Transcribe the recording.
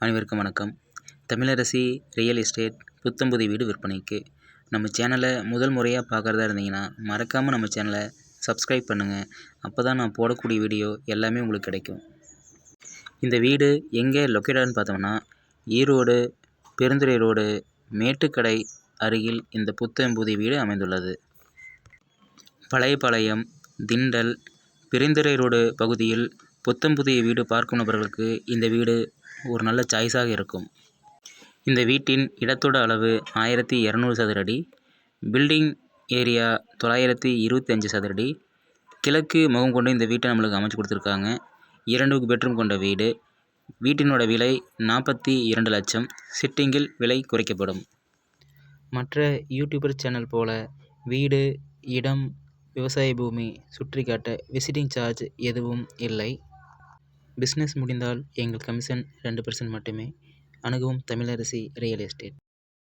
அனைவருக்கும் வணக்கம். Tamilarasi real estate புத்தம்புது வீடு விற்பனைக்கு நம்ம சேனலை முதல் முறையாக பார்க்குறதா இருந்தீங்கன்னா மறக்காமல் நம்ம சேனலை சப்ஸ்கிரைப் பண்ணுங்கள் அப்போ தான் நான் போடக்கூடிய வீடியோ எல்லாமே உங்களுக்கு கிடைக்கும். இந்த வீடு எங்கே லொக்கேட்டட்னு பார்த்தோம்னா ஈரோடு பெருந்துறை ரோடு மேட்டுக்கடை அருகில் இந்த புத்தம்புதி வீடு அமைந்துள்ளது. பழையபாளையம் திண்டல் பெருந்துறை ரோடு பகுதியில் புத்தம் புதிய வீடு பார்க்கும் நபர்களுக்கு இந்த வீடு ஒரு நல்ல சாய்ஸாக இருக்கும். இந்த வீட்டின் இடத்தோட அளவு ஆயிரத்தி இரநூறு சதுரடி பில்டிங் ஏரியா தொள்ளாயிரத்தி இருபத்தஞ்சி சதுரடி கிழக்கு முகம் கொண்டு இந்த வீட்டை நம்மளுக்கு அமைச்சு கொடுத்துருக்காங்க. இரண்டு பெட்ரூம் கொண்ட வீடு. வீட்டினோட விலை நாற்பத்தி இரண்டு லட்சம். சிட்டிங்கில் விலை குறைக்கப்படும். மற்ற யூடியூபர் சேனல் போல வீடு இடம் விவசாய பூமி சுற்றி காட்ட விசிட்டிங் சார்ஜ் எதுவும் இல்லை. பிஸ்னஸ் முடிந்தால் எங்கள் கமிஷன் ரெண்டு பர்சன்ட் மட்டுமே. அணுகவும் தமிழரசி ரியல் எஸ்டேட்